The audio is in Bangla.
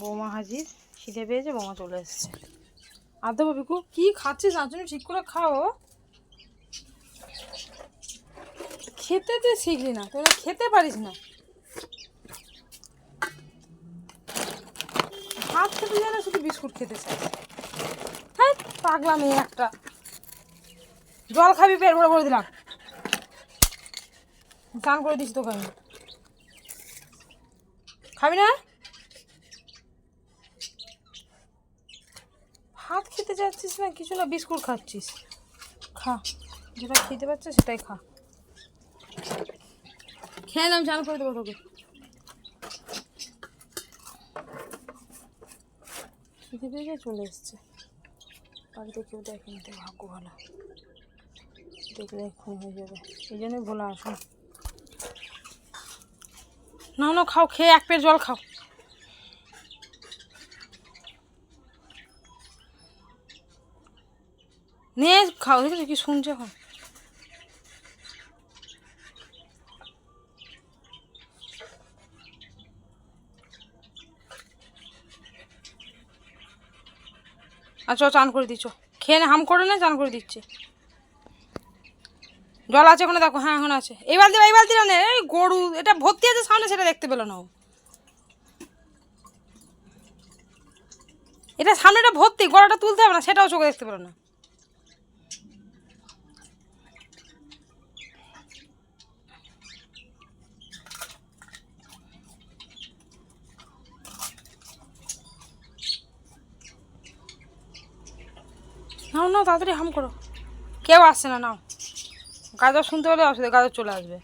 বৌমা হাজির, খিদে পেয়েছে, বৌমা চলে এসছে। আর দেবো বিকু কি খাচ্ছিস? জন্য ঠিক করে খাও। খেতে তো শিখলি না, তোরা খেতে পারিস না। ভাত খেতে যায় না শুধু বিস্কুট খেতে চাই হ্যাঁ মেয়ে একটা। জল খাবি, পেট ভরে ভরে দিলাম। চান করে দিস তোকে আমি। খাবি না ভাত খেতে যাচ্ছিস না, কিছু না, বিস্কুট খাচ্ছিস। খা, যেটা খেতে পারছিস সেটাই খা। খেয়ে নাম, চান করে দেবো তোকে। খিদে পেয়ে চলে এসছে। বাড়িতে কেউ দেখেনি তো ভাগ্য ভালো। দেখলে এক্ষুনি হয়ে যাবে। এই জন্যই ভোলা আসুন না না খাও, খেয়ে এক পেট জল খাও। নে, খাও, দেখেছ কি শুনছে এখন? আচ্ছা চান করে দিচ্ছ খেয়ে নে, হাম করে না, চান করে দিচ্ছে। জল আছে ওখানে দেখো হ্যাঁ এখন আছে। এই বালতি এই বালতিটা নে, এই গরু, এটা ভর্তি আছে সামনে, সেটা দেখতে পেল না এটা সামনেটা ভর্তি, গলাটা তুলতে হবে না, সেটাও চোখে দেখতে পেল না। নাও নাও, তাড়াতাড়ি হাম করো। কেউ আসছে না, নাও। গাজর শুনতে পেলে অসুবিধা, গাজর চলে আসবে।